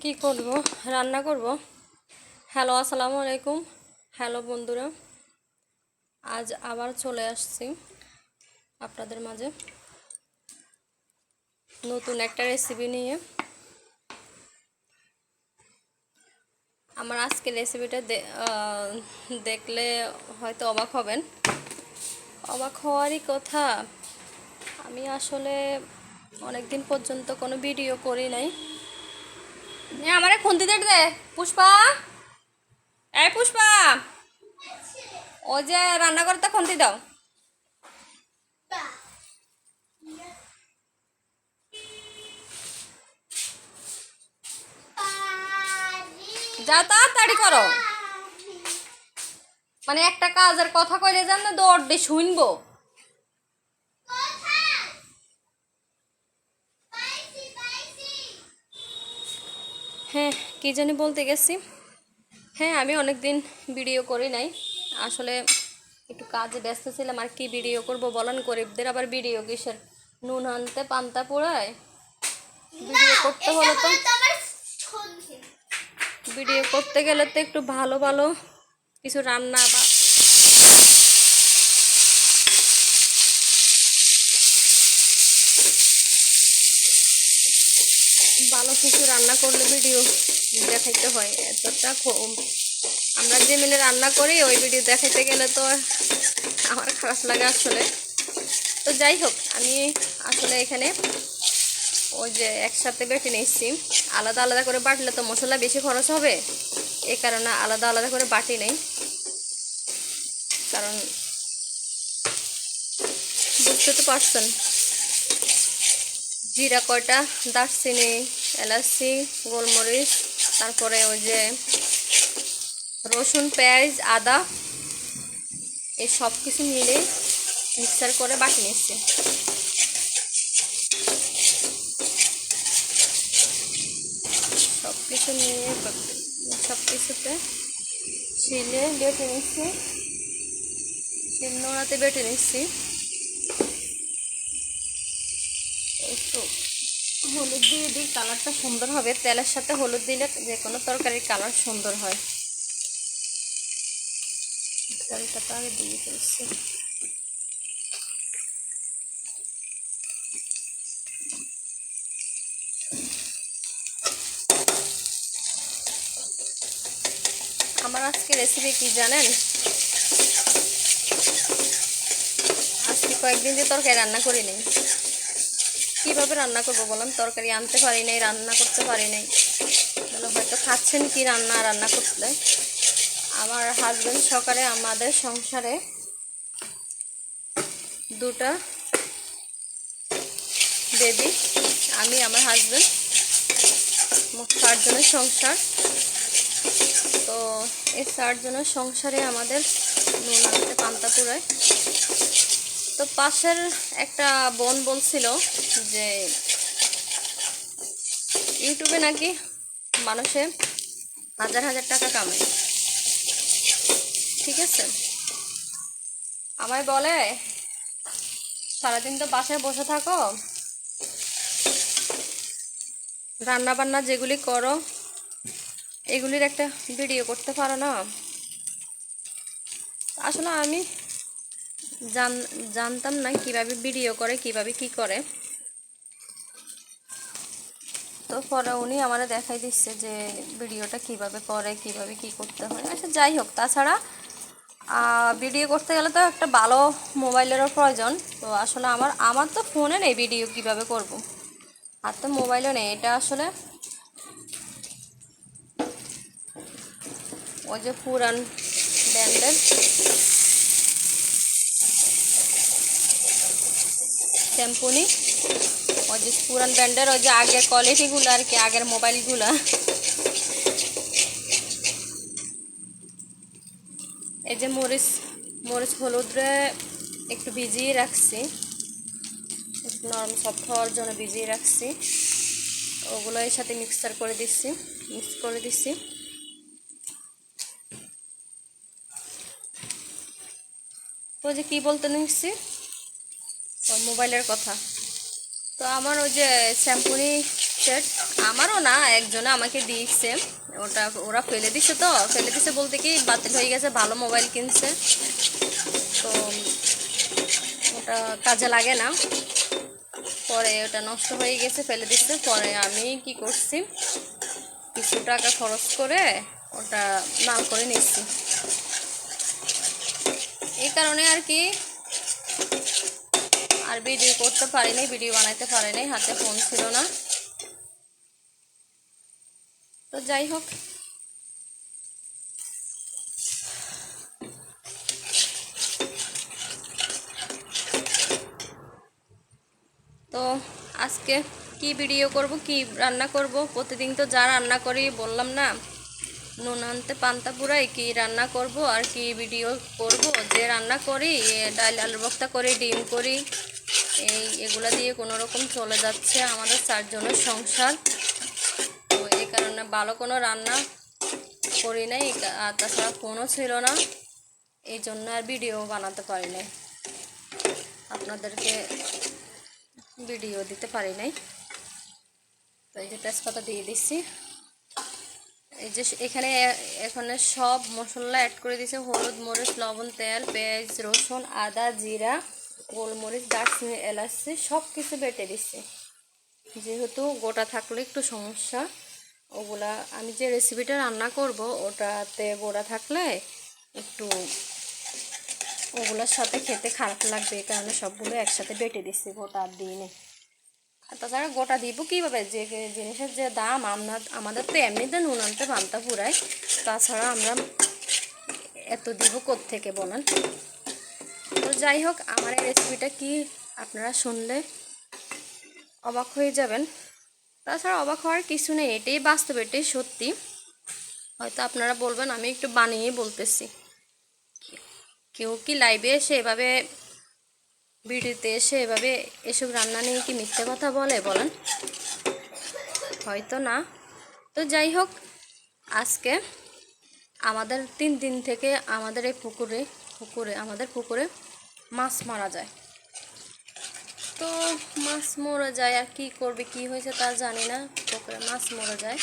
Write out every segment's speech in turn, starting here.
কি করব? রান্না করব? হ্যালো আসসালামু আলাইকুম। হ্যালো বন্ধুরা। আজ আবার চলে আসছি আপনাদের মাঝে। নতুন একটা রেসিপি নিয়ে। আমার আজকের রেসিপিটা দেখলে হয়তো অবাক হবেন। অবাক হওয়ারই কথা, আমি আসলে অনেক দিন পর্যন্ত কোনো ভিডিও করি নাই। এ, আমারে খুন্তি দে দে, পুষ্পা। এই পুষ্পা, ও যে রান্না করতে খুন্তি দাও। যাও তাড়াতাড়ি করো। মানে একটা কাজের কথা কইলে জান না দৌড় দিয়ে শুনব হ্যাঁ কি জানি বলতে গেছি। হ্যাঁ আমি অনেক দিন ভিডিও করি নাই। আসলে একটু কাজে ব্যস্ত ছিলাম আর কি ভিডিও করব বলেন গরিবদের? আবার ভিডিও কিসের? নুন আনতে পান্তা পোড়ায়? ভিডিও করতে হলে তো ভিডিও করতে গেলে তো একটু ভালো ভালো কিছু রান্না বা ভালো কিছু রান্না করলে ভিডিও দেখাইতে হয়। এতটা আমরা যে মিলে রান্না করি, ওই ভিডিও দেখাইতে গেলে তো আমার খারাপ লাগে আসলে। তো যাই হোক, আমি আসলে এখানে ওই যে একসাথে বেটে নিচ্ছি আলাদা আলাদা করে বাটলে তো মশলা বেশি খরচ হবে। এ কারণে আলাদা আলাদা করে বাটি নেই। কারণ বুঝতে তো পারছেন। জিরা, কয়টা দারচিনি এলাচি, গোলমরিচ, তারপরে ওই যে রসুন, পেঁয়াজ, আদা, এই সব কিছু মিলে মিক্সার করে বাটি নিচ্ছি। সব কিছু নিয়ে সব কিছুতে ছিলে বেটে নিচ্ছি। শিলনোড়াতে বেটে নিচ্ছি একটু হলুদ দিয়ে দিই, কালারটা সুন্দর হবে। তেলের সাথে হলুদ দিলে যে কোনো তরকারির কালার সুন্দর হয়। তো আগে দিয়ে ফেলছি। আমার আজকে রেসিপি কি জানেন? আজকে কয়েকদিন যে তরকারি রান্না করি নাই কীভাবে রান্না করব বললাম তরকারি আনতে পারি নাই, রান্না করতে পারি নাই। বলে হয়তো খাচ্ছেন কি রান্না রান্না করতে। আমার হাজব্যান্ড সকালে আমাদের সংসারে দুটা বেবি আমি, আমার হাজব্যান্ড চারজনের সংসার। তো এই চারজনের সংসারে আমাদের নুন আনতে পান্তা পুরায় তো পাশের একটা বোন বলছিল যে ইউটিউবে নাকি মানুষে হাজার হাজার টাকা কামায়। ঠিক আছে? আমায় বলে, সারাদিন তো বাসায় বসে থাকো। রান্না বান্না যেগুলি করো, এগুলির একটা ভিডিও করতে পারো না। আসলে আমি জান, জানতাম না কীভাবে ভিডিও করে, কীভাবে কি করে। তো পরে উনি আমারে দেখাই দিচ্ছে যে ভিডিওটা কীভাবে করে, কীভাবে কি করতে হয়। আচ্ছা যাই হোক, তাছাড়া ভিডিও করতে গেলে তো একটা ভালো মোবাইলেরও প্রয়োজন। তো আসলে আমার আমার তো ফোনে নেই ভিডিও কীভাবে করব। আর তো মোবাইলও নেই, এটা আসলে ওই যে পুরান ব্র্যান্ডের শ্যাম্পুনি ওই যে পুরান ব্র্যান্ডের ওই যে আগের কোয়ালিটিগুলো আর কি, আগের মোবাইলগুলো। এই যে মরিচ মরিচ হলুদরে একটু ভিজিয়ে রাখছি। নরম সফট হওয়ার জন্য ভিজিয়ে রাখছি। ওগুলো এর সাথে মিক্সার করে দিচ্ছি, মিক্স করে দিচ্ছি। তো যে কি বলতে নিচ্ছি? মোবাইলের কথা। তো আমার ওই যে শ্যাম্পুনি সেট আমারও না, একজনে আমাকে দিয়েছে। ওটা, ওরা ফেলে দিছে তো, ফেলে দিছে বলতে কি বাতিল হয়ে গেছে, ভালো মোবাইল কিনছে। তো ওটা কাজে লাগে না। পরে ওটা নষ্ট হয়ে গেছে, ফেলে দিচ্ছে পরে আমি কি করছি, কিছু টাকা খরচ করে ওটা নাল করে নিচ্ছি এই কারণে আর কি আর ভিডিও করতে পারিনি, ভিডিও বানাইতে পারিনি, হাতে ফোন ছিল না। তো যাই হোক। তো আজকে কি ভিডিও করব, কি রান্না করব? প্রতিদিন তো যা রান্না করি, বললাম না। নুন আনতে পান্তা পুরাই, কি রান্না করব আর কি ভিডিও করব? যে রান্না করি ডাল আলু ভর্তা করি, ডিম করি। এই এগুলো দিয়ে কোনো রকম চলে যাচ্ছে আমাদের চারজনের সংসার। তো এই কারণে ভালো কোনো রান্না করি নাই আর তাছাড়া ফোনও ছিল না, এই জন্য আর ভিডিও বানাতে পারি নাই। আপনাদেরকে ভিডিও দিতে পারি নাই। তো এই যে তেজপাতা দিয়ে দিচ্ছি। এই যে এখানে এখানে সব মশলা অ্যাড করে দিয়েছে। হলুদ, মরিচ, লবণ, তেল, পেঁয়াজ, রসুন, আদা, জিরা। গোলমরিচ, দারচিনি, এলাচি সব কিছু বেটে দিচ্ছি। যেহেতু গোটা থাকলে একটু সমস্যা, ওগুলা আমি যে রেসিপিটা রান্না করব, ওটাতে গোড়া থাকলে একটু ওগুলোর সাথে খেতে খারাপ লাগবে, এই কারণে সবগুলো একসাথে বেটে দিচ্ছি গোটা দিইনি আর তাছাড়া গোটা দিব কীভাবে? যে জিনিসের যে দাম, আমরা আমাদের তো এমনিতে নুন আনতে পান্তা পুরাই, তাছাড়া আমরা এত দিব থেকে বলেন? যাই হোক, আমার এই রেসিপিটা কি আপনারা শুনলে অবাক হয়ে যাবেন। তাছাড়া অবাক হওয়ার কিছু নেই, এটাই বাস্তব, এটাই সত্যি। হয়তো আপনারা বলবেন, আমি একটু বানিয়ে বলতেছি। কেউ কি লাইভে এসে এভাবে, ভিডিওতে এসে এভাবে এসব রান্না নিয়ে কি মিথ্যে কথা বলে, বলেন? হয়তো না। তো যাই হোক, আজকে আমাদের তিন দিন থেকে আমাদের এই পুকুরে পুকুরে, আমাদের পুকুরে মাছ মারা যায়। তো মাছ মরে যায় আর কি করবে, কি হয়েছে তা জানি না। পুকুরে মাছ মরে যায়।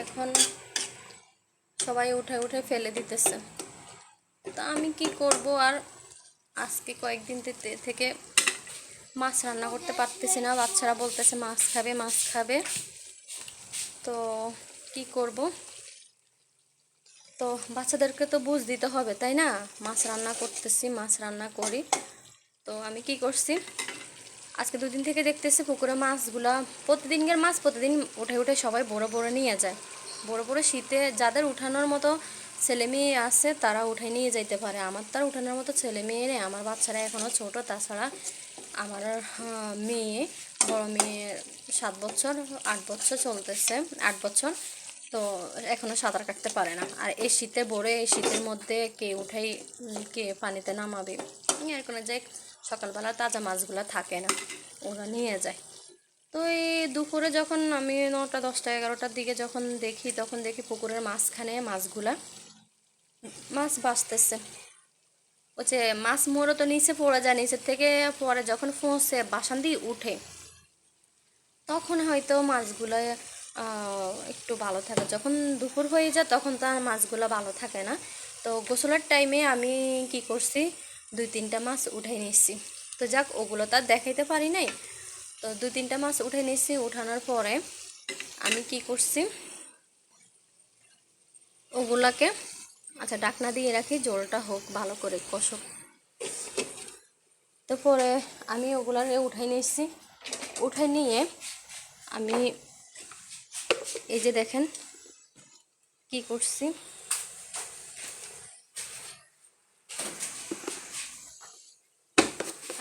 এখন সবাই উঠে উঠে ফেলে দিতেছে। তা আমি কি করব আর আজকে কয়েকদিন থেকে মাছ রান্না করতে পারতেছি না। বাচ্চারা বলতেছে মাছ খাবে মাছ খাবে। তো কি করব? তো বাচ্চাদেরকে তো বুঝ দিতে হবে, তাই না? মাছ রান্না করতেছি, মাছ রান্না করি। তো আমি কি করছি? আজকে দুদিন থেকে দেখতেছি পুকুরে মাছগুলা, প্রতিদিনকার মাছ প্রতিদিন উঠে উঠে সবাই বড় বড় নিয়ে যায়। বড় বড় শীতে যাদের উঠানোর মতো ছেলে মেয়ে আছে, তারা উঠে নিয়ে যাইতে পারে। আমার তার উঠানোর মতো ছেলে মেয়ে নেই, আমার বাচ্চারা এখনও ছোট, তাছাড়া আমার মেয়ে, বড় মেয়ে সাত বছর, আট বছর চলতেছে, আট বছর। তো এখনও সাঁতার কাটতে পারে না। আর এই শীতে ভরে, এই শীতের মধ্যে কে উঠেই কে পানিতে নামাবে? আর কোনো যে সকালবেলা তাজা মাছগুলো থাকে না, ওরা নিয়ে যায়। তো এই দুপুরে যখন আমি নটা, দশটা, এগারোটার দিকে যখন দেখি, তখন দেখি পুকুরের মাঝখানে মাছগুলা, মাছ বাঁচতেছে। যে মাছ মোড়ো তো নিচে পড়ে যায় নিচের থেকে পরে যখন ফোঁসে, বাসান দিয়ে উঠে, তখন হয়তো মাছগুলো একটু ভালো থাকে। যখন দুপুর হয়ে যায় তখন তো আর মাছগুলো ভালো থাকে না। তো গোসলের টাইমে আমি কি করছি, দুই তিনটা মাছ উঠে নিচ্ছি তো যাক, ওগুলো তো আর দেখাইতে পারি নাই। তো দুই তিনটা মাছ উঠে নিচ্ছি উঠানোর পরে আমি কি করছি, ওগুলাকে আচ্ছা ডাকনা দিয়ে রাখি, জলটা হোক, ভালো করে কষক। তো পরে আমি ওগুলাকে উঠাই নিয়েছি। উঠে নিয়ে আমি এই যে দেখেন কি করছি।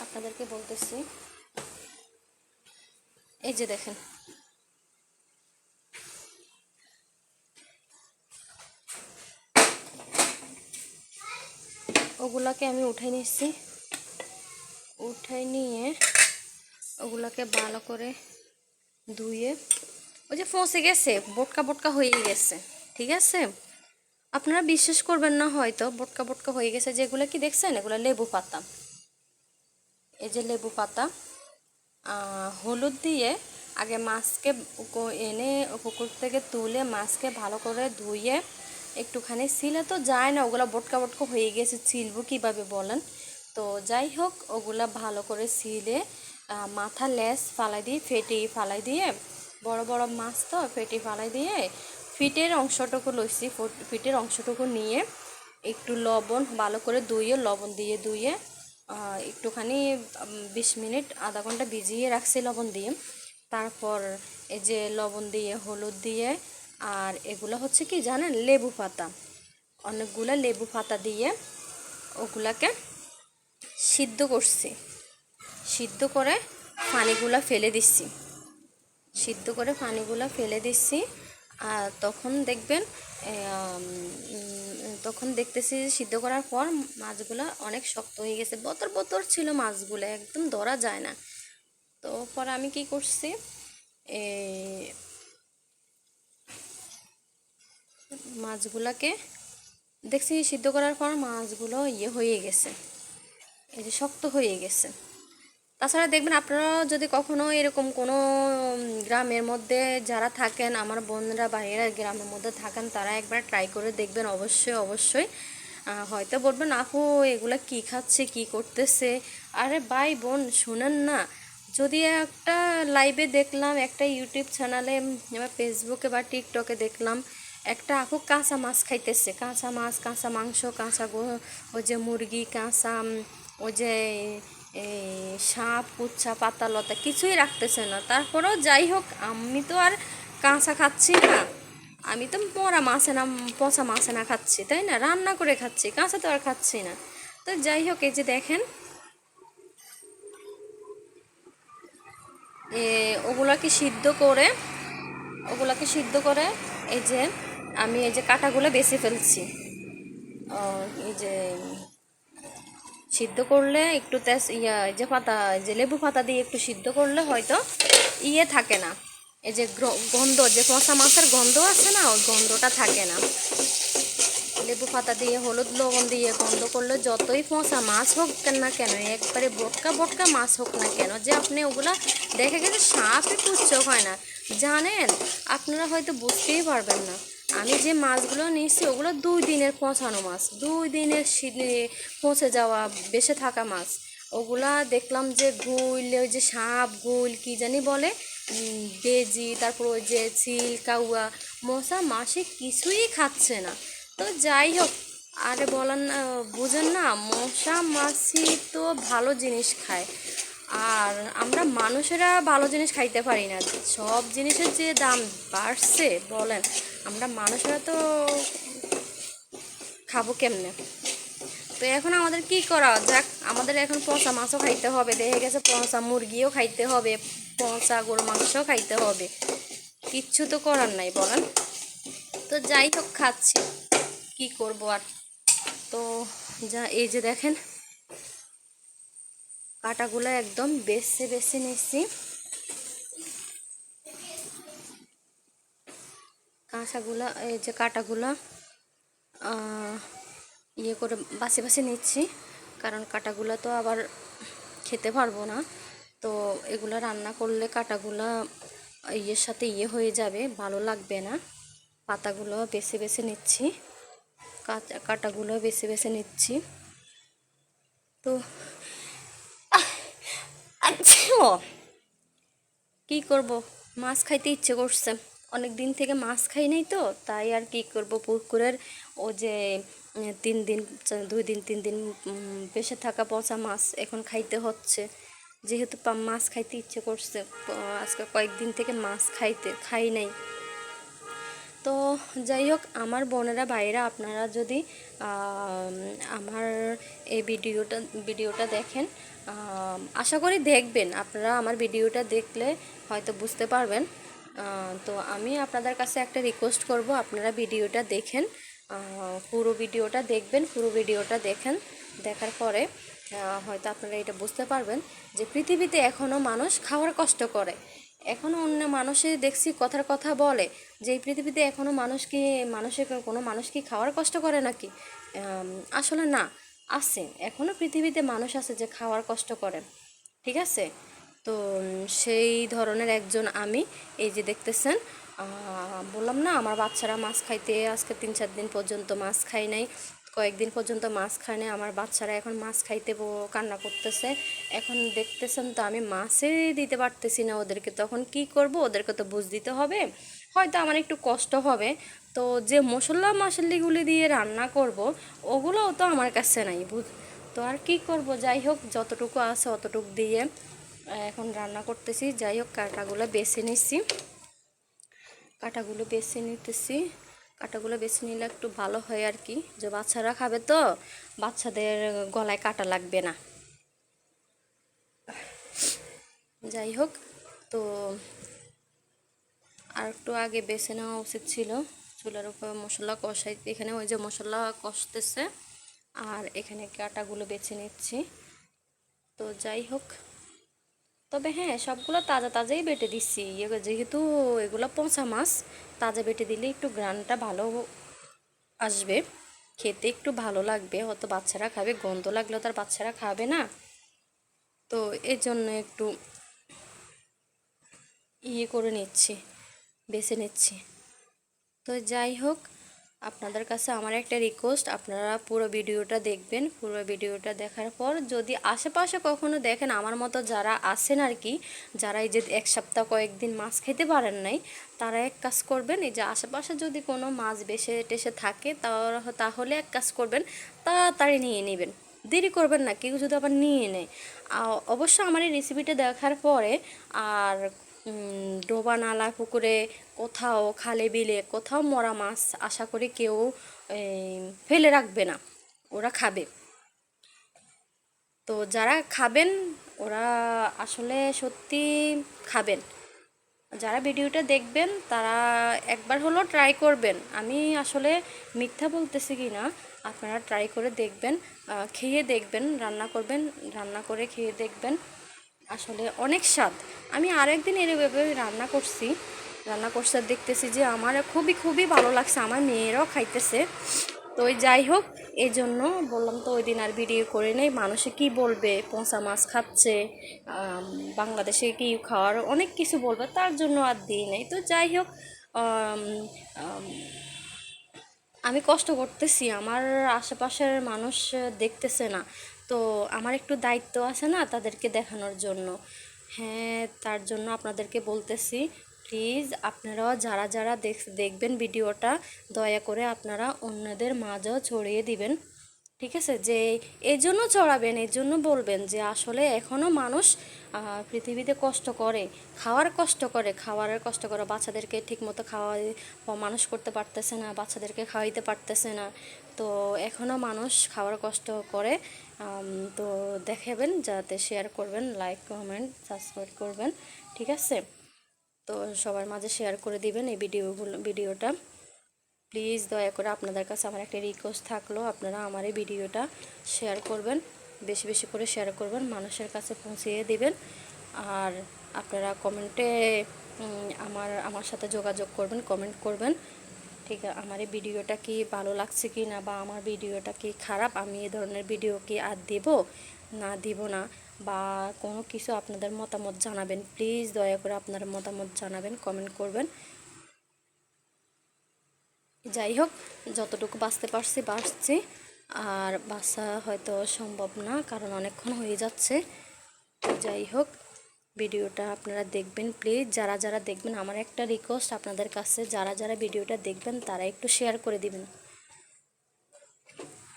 আপনাদেরকে বলতেছি, এই যে দেখেন। ওগুলাকে আমি উঠে নিচ্ছি উঠে নিয়ে ওগুলাকে ভালো করে ধুয়ে ওই যে ফসে গেছে, বটকা বটকা হয়ে গেছে, ঠিক আছে? আপনারা বিশ্বাস করবেন না হয়তো, বটকা বটকা হয়ে গেছে, যেগুলো কি দেখছেন? এগুলো লেবু পাতা। এই যে লেবু পাতা হলুদ দিয়ে আগে মাছকে এনে পুকুর থেকে তুলে মাছকে ভালো করে ধুয়ে একটুখানি ছিলে তো যায় না, ওগুলো বটকা বটকা হয়ে গেছে, ছিলবো কীভাবে বলেন? তো যাই হোক, ওগুলা ভালো করে ছিলে মাথা লেস ফালাই দিয়ে ফেটে ফালাই দিয়ে বড় বড় মাছ তো, ফেটে ফালাই দিয়ে ফিটের অংশটুকু লইছি, ফুট- ফিটের অংশটুকু নিয়ে একটু লবণ ভালো করে ধুয়ে, লবণ দিয়ে ধুয়ে একটুখানি বিশ মিনিট, আধা ঘণ্টা ভিজিয়ে রাখছি লবণ দিয়ে। তারপর এই যে লবণ দিয়ে, হলুদ দিয়ে, আর এগুলো হচ্ছে কি জানেন, লেবু পাতা। অনেকগুলো লেবু পাতা দিয়ে ওগুলাকে সিদ্ধ করছি। সিদ্ধ করে পানিগুলো ফেলে দিচ্ছি। সিদ্ধ করে পানিগুলো ফেলে দিচ্ছি। আর তখন দেখবেন তখন দেখতেছি যে সিদ্ধ করার পর মাছগুলো অনেক শক্ত হয়ে গেছে। বতর বতর ছিল মাছগুলো, একদম ধরা যায় না। তো পরে আমি কি করছি মাছগুলাকে দেখছি সিদ্ধ করার পর মাছগুলো ইয়ে হয়ে গেছে, এই যে শক্ত হয়ে গেছে। তাছাড়া দেখবেন আপনারা যদি কখনো এরকম কোনো গ্রামের মধ্যে যারা থাকেন, আমার বোনরা ভাইয়েরা গ্রামের মধ্যে থাকেন, তারা একবার ট্রাই করে দেখবেন অবশ্যই অবশ্যই। হয়তো বলবেন, আপু, এগুলা কি খাচ্ছে, কি করতেছে? আরে ভাই বোন, শুনেন না। যদি একটা লাইভে দেখলাম, একটা ইউটিউব চ্যানেলে বা ফেসবুকে বা টিকটকে দেখলাম, একটা আপু কাঁচা মাছ খাইতেছে। কাঁচা মাছ, কাঁচা মাংস, কাঁচা ওই যে মুরগি, কাঁচা ওই যে এই সাপ, কুচ্ছা পাতা লতা কিছুই রাখতেছে না। তারপরেও যাই হোক, আমি তো আর কাঁচা খাচ্ছি না। আমি তো মরা মাছে না, পচা মাছে না খাচ্ছি, তাই না? রান্না করে খাচ্ছি, কাঁচা তো আর খাচ্ছি না। তো যাই হোক, এই যে দেখেন। ওগুলাকে সিদ্ধ করে, ওগুলাকে সিদ্ধ করে, এই যে আমি এই যে কাঁটাগুলো বেছে ফেলছি। এই যে সিদ্ধ করলে একটু তেজ, ইয়া যে পাতা যে লেবু পাতা দিয়ে একটু সিদ্ধ করলে হয়তো ইয়ে থাকে না। এই যে গন্ধ, যে পচা মাছের গন্ধ আছে না, ওই গন্ধটা থাকে না। লেবু পাতা দিয়ে, হলুদ লবণ দিয়ে গন্ধ করলে যতই পচা মাছ হোক না কেন, একবারে বটকা বটকা মাছ হোক না কেন, যে আপনি ওগুলা দেখে গেছে সাপে পুচ্ছ হয় না। জানেন? আপনারা হয়তো বুঝতেই পারবেন না। আমি যে মাছগুলো নিয়েছি, ওগুলো দুই দিনের পচানো মাছ। দুই দিনের পচে যাওয়া, বেঁচে থাকা মাছ। ওগুলা দেখলাম যে গুল, ওই যে সাপ গুল, কি জানি বলে বেজি, তারপর ওই যে চিল, কাউয়া, মশা, মাসে কিছুই খাচ্ছে না। তো যাই হোক, আরে বলেন না, বুঝেন না, মশা, মাছি তো ভালো জিনিস খায়। আর আমরা মানুষেরা ভালো জিনিস খাইতে পারি না। সব জিনিসের যে দাম বাড়ছে, বলেন, আমরা মানুষেরা তো খাব কেমনে? তো এখন আমাদের কি করা যাক? আমাদের এখন পচা মাছও খাইতে হবে, দেখে গেছে পচা মুরগিও খাইতে হবে, পচা গরু মাংসও খাইতে হবে। কিচ্ছু তো করার নাই, বলেন। তো যাই হোক, খাচ্ছি। কি করব আর? তো যা, এই যে দেখেন কাটাগুলো একদম বেছে বেছে নিচ্ছি কাঁচাগুলা, এই যে কাটাগুলা ইয়ে করে বাছে বাছে নিচ্ছি, কারণ কাটাগুলা তো আবার খেতে পারব না। তো এগুলো রান্না করলে কাটাগুলা ইয়ের সাথে ইয়ে হয়ে যাবে, ভালো লাগবে না। পাতাগুলো বেছে বেছে নিচ্ছি, কাঁচা কাটাগুলো বেছে বেছে নিচ্ছি। তো কি করব? মাছ খাইতে ইচ্ছে করছে। অনেক দিন থেকে মাছ খাই নাই তো, তাই আর কি করব? পুকুরের ও যে তিন দিন দুই দিন, তিন দিন বেঁচে থাকা পচা মাছ এখন খাইতে হচ্ছে। যেহেতু মাছ খাইতে ইচ্ছে করছে আজকে কয়েকদিন থেকে মাছ খাইতে, খাই নাই। তো যাই হোক, আমার বোনেরা ভাইরা আপনারা যদি আমার এই ভিডিওটা ভিডিওটা দেখেন আশা করি দেখবেন, আপনারা আমার ভিডিওটা দেখলে হয়তো বুঝতে পারবেন। তো আমি আপনাদের কাছে একটা রিকোয়েস্ট করব, আপনারা ভিডিওটা দেখেন। পুরো ভিডিওটা দেখবেন, পুরো ভিডিওটা দেখেন, দেখার পরে হয়তো আপনারা এটা বুঝতে পারবেন যে পৃথিবীতে এখনও মানুষ খাওয়ার কষ্ট করে। এখনও অন্য মানুষে দেখছি কথার কথা বলে যে, এই পৃথিবীতে এখনও মানুষ কি মানুষের কোনো মানুষ কি খাওয়ার কষ্ট করে নাকি? আসলে না। আছে। এখনও পৃথিবীতে মানুষ আছে যে খাওয়ার কষ্ট করে। ঠিক আছে? তো সেই ধরনের একজন আমি, এই যে দেখতেছেন বললাম না, আমার বাচ্চারা মাছ খাইতে আজকে তিন চার দিন পর্যন্ত মাছ খাই নাই। কয়েকদিন পর্যন্ত মাছ খায় নাই। আমার বাচ্চারা এখন মাছ খাইতে কান্না করতেছে। এখন দেখতেছেন তো আমি মাছই দিতে পারতেছি না ওদেরকে। তখন কি করব? ওদেরকে তো বুঝ দিতে হবে। হয়তো আমার একটু কষ্ট হবে। তো যে মশলা মশলিগুলি দিয়ে রান্না করব, ওগুলোও তো আমার কাছে নাই বুঝ। তো আর কি করব? যাই হোক, যতটুকু আছে অতটুকু দিয়ে এখন রান্না করতেছি। যাই হোক, কাঁটাগুলো বেছে নিচ্ছি কাঁটাগুলো বেছে নিতেছি। কাঁটাগুলো বেছে নিলে একটু ভালো হয় আর কি। যে বাচ্চারা খাবে তো, বাচ্চাদের গলায় কাটা লাগবে না। যাই হোক, তো আর একটু আগে বেছে নেওয়া উচিত ছিল। চুলার উপর মশলা কষাই, এখানে ওই যে মশলা কষতেছে। আর এখানে কাঁটাগুলো বেছে নিচ্ছি। তো যাই হোক। তবে হ্যাঁ সবগুলো তাজা তাজাই বেটে দিচ্ছি এবার যেহেতু এগুলো পচা মাছ, তাজা বেটে দিলে একটু গ্রানটা ভালো আসবে। খেতে একটু ভালো লাগবে। হয়তো বাচ্চারা খাবে, গন্ধ লাগলেও তার বাচ্চারা খাবে না। তো এর জন্য একটু ইয়ে করে নিচ্ছি, বেছে নিচ্ছি। তো যাই হোক, আপনাদের কাছে আমার একটা রিকোয়েস্ট আপনারা পুরো ভিডিওটা দেখবেন। পুরো ভিডিওটা দেখার পর যদি আশেপাশে কখনো দেখেন আমার মতো যারা আছেন আর কি, যারা এই যে এক সপ্তাহ কয়েকদিন মাছ খেতে পারেন নাই, তারা এক কাজ করবেন, এই যে আশেপাশে যদি কোনো মাছ বেশে টেসে থাকে তাহলে এক কাজ করবেন, তাড়াতাড়ি নিয়ে নেবেন। দেরি করবেন না, কেউ যদি আবার নিয়ে নেয়। অবশ্য আমার এই রেসিপিটা দেখার পরে আর ডোবা নালা পুকুরে কোথাও খালে বিলে কোথাও মরা মাছ আশা করি কেউ ফেলে রাখবে না। ওরা খাবে। তো যারা খাবেন, ওরা আসলে সত্যি খাবেন। যারা ভিডিওটা দেখবেন, তারা একবার হলো ট্রাই করবেন। আমি আসলে মিথ্যা বলতেছি কি না, আপনারা ট্রাই করে দেখবেন খেয়ে দেখবেন, রান্না করবেন, রান্না করে খেয়ে দেখবেন। আসলে অনেক স্বাদ। আমি আরেকদিন এরভাবে রান্না করছি। রান্না করছে, দেখতেছি যে আমার খুবই খুবই ভালো লাগছে। আমার মেয়েরাও খাইতেছে। তো যাই হোক, এই জন্য বললাম তো ওই দিন আর ভিডিও করে নেই। মানুষে কি বলবে? পচা মাছ খাচ্ছে বাংলাদেশে কি খাওয়ার অনেক কিছু বলবে, তার জন্য আর দিই নেই। তো যাই হোক আমি কষ্ট করতেছি। আমার আশেপাশের মানুষ দেখতেছে না। তো আমার একটু দায়িত্ব আছে না তাদেরকে দেখানোর জন্য। হ্যাঁ তার জন্য আপনাদেরকে বলতেছি প্লিজ আপনারাও যারা যারা দেখ, দেখবেন ভিডিওটা, দয়া করে আপনারা অন্যদের মাঝেও ছড়িয়ে দিবেন। ঠিক আছে? যে এই জন্য চড়াবেন এই জন্য বলবেন যে আসলে এখনও মানুষ পৃথিবীতে কষ্ট করে, খাওয়ার কষ্ট করে, খাওয়ারের কষ্ট করে, বাচ্চাদেরকে ঠিকমতো খাওয়া মানুষ করতে পারতেছে না, বাচ্চাদেরকে খাওয়াইতে পারতেছে না। তো এখনও মানুষ খাওয়ার কষ্ট করে তো দেখাবেন, যাতে শেয়ার করবেন লাইক কমেন্ট সাবস্ক্রাইব করবেন, ঠিক আছে? তো সবার মাঝে শেয়ার করে দিবেন এই ভিডিওগুলো ভিডিওটা প্লিজ দয়া করে আপনাদের কাছে আমার একটা রিকোয়েস্ট থাকল, আপনারা আমার এই ভিডিওটা শেয়ার করবেন, বেশি বেশি করে শেয়ার করবেন, মানুষের কাছে পৌঁছিয়ে দিবেন, আর আপনারা কমেন্টে আমার আমার সাথে যোগাযোগ করবেন কমেন্ট করবেন ঠিক, আমার এই ভিডিওটা কি ভালো লাগছে কি না বা আমার ভিডিওটা কি খারাপ, আমি এই ধরনের ভিডিও কি আর দেব? না, দিব না। বা কোনো কিছু আপনাদের মতামত জানাবেন প্লিজ দয়া করে আপনার মতামত জানাবেন কমেন্ট করবেন। যাই হোক, যতটুকু বাঁচতে পারছি, বাঁচছি। আর বাঁচা হয়তো সম্ভব না, কারণ অনেকক্ষণ হয়ে যাচ্ছে। যাই হোক ভিডিওটা আপনারা দেখবেন প্লিজ যারা যারা দেখবেন, আমার একটা রিকোয়েস্ট আপনাদের কাছে, যারা যারা ভিডিওটা দেখবেন, তারা একটু শেয়ার করে দিবেন।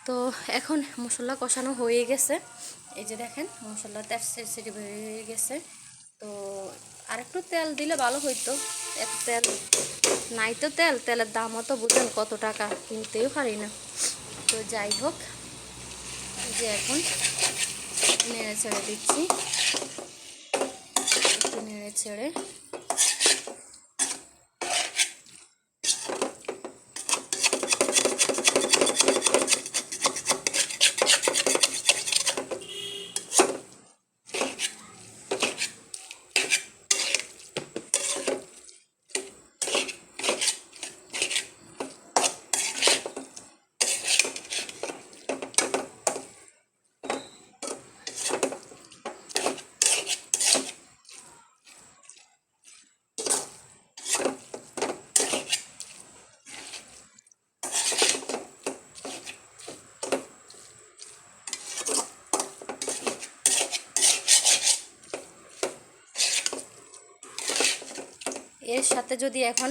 তো এখন মশলা কষানো হয়ে গেছে। এই যে দেখেন, মশলা তেল হয়ে গেছে। তো আরেকটু তেল দিলে ভালো হইতো। এত তেল নাই তো তেল, তেলের দামও তো বুঝেন কত টাকা, কিনতেও পারি না। তো যাই হোক যে এখন নেড়ে ছেড়ে দিচ্ছি। একটু নেড়ে সাথে যদি এখন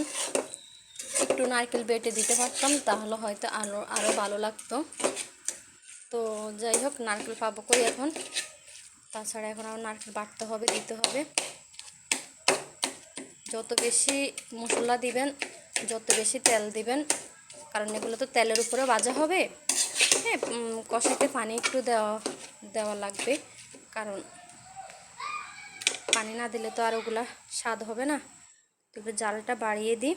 একটু নারকেল বেটে দিতে পারতাম, তাহলে হয়তো আরও আরও ভালো লাগতো। তো যাই হোক, নারকেল পাবো কই এখন? তাছাড়া এখন আমার নারকেল বাটতে হবে, দিতে হবে। যত বেশি মশলা দিবেন, যত বেশি তেল দিবেন, কারণ এগুলো তো তেলের উপরে ভাজা হবে। হ্যাঁ কষাতে পানি একটু দেওয়া দেওয়া লাগবে, কারণ পানি না দিলে তো আর ওগুলা স্বাদ হবে না। তো এবার জালটা বাড়িয়ে দিই।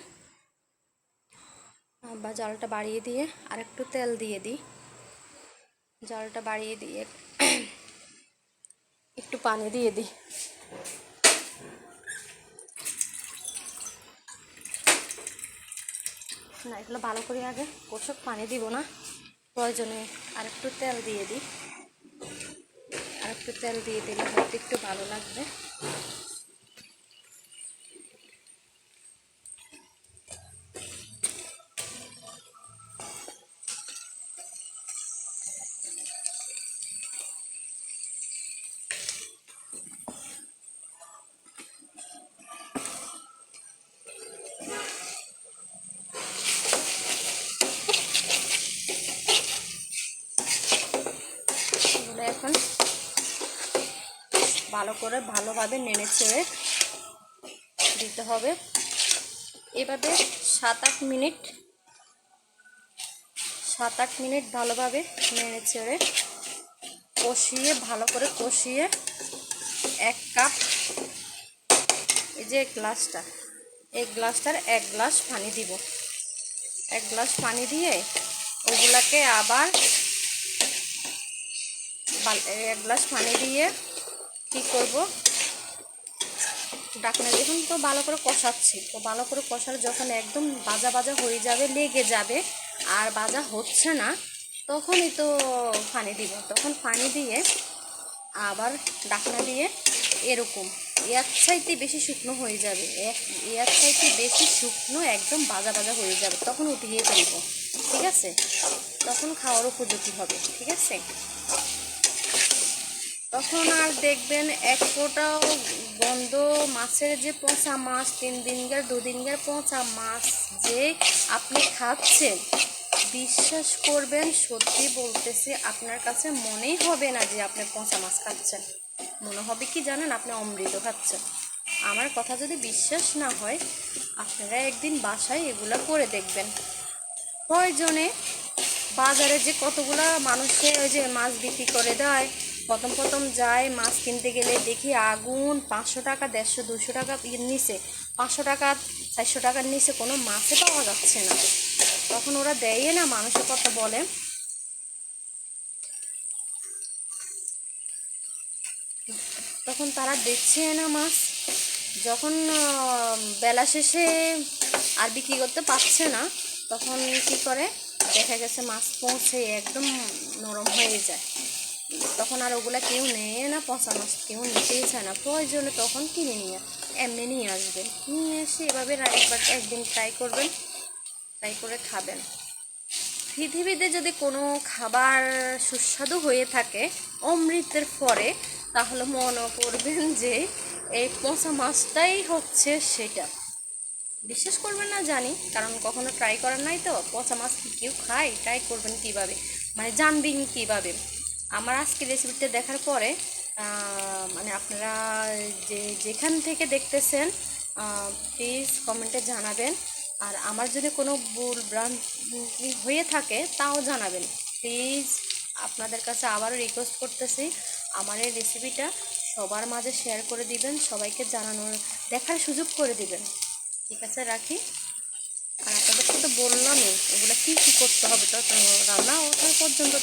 বা জালটা বাড়িয়ে দিয়ে আর একটু তেল দিয়ে দিই। জালটা বাড়িয়ে দিয়ে একটু পানি দিয়ে দিই। না, এগুলো ভালো করে আগে কষক, পানি দিব না। প্রয়োজনে আর একটু তেল দিয়ে দিই। আর একটু তেল দিয়ে দিলে হয়তো একটু ভালো লাগবে। ভালো করে ভালোভাবে নেড়ে চেড়ে দিতে হবে। এভাবে সাত আট মিনিট, সাত আট মিনিট ভালোভাবে নেড়ে চেড়ে কষিয়ে, ভালো করে কষিয়ে এক কাপ এই যে গ্লাসটা, এই গ্লাসটার এক গ্লাস পানি দিব। এক গ্লাস পানি দিয়ে ওগুলাকে আবার এক গ্লাস পানি দিয়ে কি করব? ডাকনা দেখুন তো ভালো করে কষাচ্ছি। তো ভালো করে কষার যখন একদম বাজা বাজা হয়ে যাবে, লেগে যাবে, আর বাজা হচ্ছে না, তখনই তো পানি দিব। তখন পানি দিয়ে আবার ডাকনা দিয়ে এরকম, এর চাইতে বেশি শুকনো হয়ে যাবে। এক- চাইতে বেশি শুকনো একদম বাজা বাজা হয়ে যাবে। তখন উঠিয়ে ফেলব, ঠিক আছে? তখন খাওয়ার উপযোগী হবে, ঠিক আছে? তখন আর দেখবেন এক ফোঁটাও বন্ধ মাছের যে পচা মাছ, তিন দিনকার দুদিনকার পচা মাছ যে আপনি খাচ্ছেন, বিশ্বাস করবেন, সত্যি বলতেছি আপনার কাছে মনেই হবে না যে আপনি পচা মাছ খাচ্ছেন। মনে হবে কি জানেন? আপনি অমৃত খাচ্ছেন। আমার কথা যদি বিশ্বাস না হয়, আপনারা একদিন বাসায় এগুলো করে দেখবেন। প্রয়োজনে বাজারে যে কতগুলা মানুষে ওই যে মাছ বিক্রি করে দেয় প্রথম প্রথম যায় মাছ কিনতে গেলে দেখি আগুন, পাঁচশো টাকা, দেড়শো, দুশো টাকা ইয়ের নিচে, পাঁচশো টাকা, চারশো টাকার নিচে কোনো মাছে পাওয়া যাচ্ছে না। তখন ওরা দেয় না, মানুষের কথা বলে। তখন তারা দেখছে না মাছ। যখন বেলা শেষে আর বিক্রি করতে পারছে না, তখন কি করে? দেখা গেছে মাছ পৌঁছে একদম নরম হয়ে যায়। তখন আর ওগুলো কেউ নেয় না, পচা মাছ কেউ নিতেই চায় না। প্রয়োজনে তখন কিনে নিয়ে, এমনি নিয়ে আসবেন নিয়ে এসে এভাবে একবার একদিন ট্রাই করবেন ট্রাই করে খাবেন। পৃথিবীতে যদি কোনো খাবার সুস্বাদু হয়ে থাকে অমৃতের পরে, তাহলে মনে করবেন যে এই পচা মাছটাই হচ্ছে সেটা। বিশ্বাস করবেন না, জানি, কারণ কখনো ট্রাই করার নাই তো। পচা মাছ কি কেউ খায়? ট্রাই করবেন কীভাবে? মানে জানবেন কীভাবে? আমার আজকে রেসিপিটা দেখার পরে মানে আপনারা যে, যেখান থেকে দেখতেছেন প্লিজ কমেন্টে জানাবেন। আর আমার যদি কোনো ভুল ভ্রান্তি হয়ে থাকে, তাও জানাবেন। প্লিজ আপনাদের কাছে আবারও রিকোয়েস্ট করতেছি, আমার এই রেসিপিটা সবার মাঝে শেয়ার করে দিবেন, সবাইকে জানানোর, দেখার সুযোগ করে দিবেন। ঠিক আছে, রাখি। আর আপনাদেরকে তো বললামই, এগুলো কী কী করতে হবে? তো রান্না ওঠার পর্যন্ত